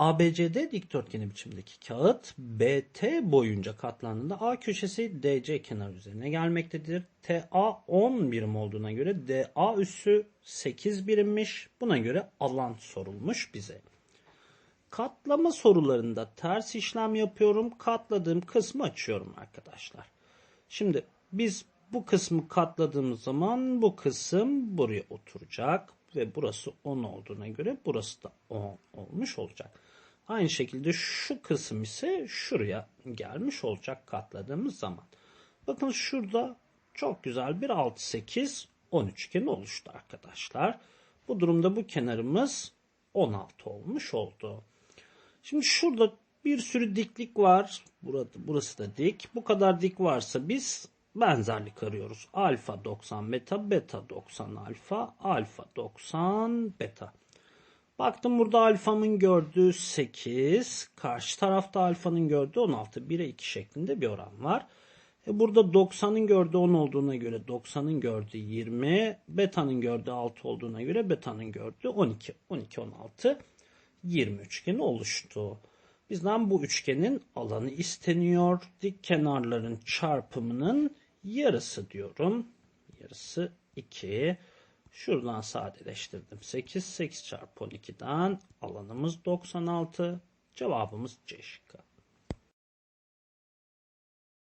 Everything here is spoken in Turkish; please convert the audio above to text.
ABCD dikdörtgeni biçimdeki kağıt BT boyunca katlandığında A köşesi DC kenar üzerine gelmektedir. TA 10 birim olduğuna göre DA üssü 8 birimmiş. Buna göre alan sorulmuş bize. Katlama sorularında ters işlem yapıyorum. Katladığım kısmı açıyorum arkadaşlar. Şimdi biz bu kısmı katladığımız zaman bu kısım buraya oturacak ve burası 10 olduğuna göre burası da 10 olmuş olacak. Aynı şekilde şu kısım ise şuraya gelmiş olacak katladığımız zaman. Bakın şurada çok güzel bir 6 8 10 üçgeni oluştu arkadaşlar. Bu durumda bu kenarımız 16 olmuş oldu. Şimdi şurada bir sürü diklik var. Burada, burası da dik. Bu kadar dik varsa biz benzerlik arıyoruz. Alfa 90 beta, beta 90 alfa, alfa 90 beta. Baktım burada alfamın gördüğü 8, karşı tarafta alfanın gördüğü 16. 1'e 2 şeklinde bir oran var. E burada 90'ın gördüğü 10 olduğuna göre 90'ın gördüğü 20, beta'nın gördüğü 6 olduğuna göre beta'nın gördüğü 12. 12, 16, 20 üçgeni oluştu. Bizden bu üçgenin alanı isteniyor. Dik kenarların çarpımının yarısı diyorum. Yarısı 2. Şuradan sadeleştirdim. 8, 8 çarpı 12'den alanımız 96. Cevabımız C şıkkı.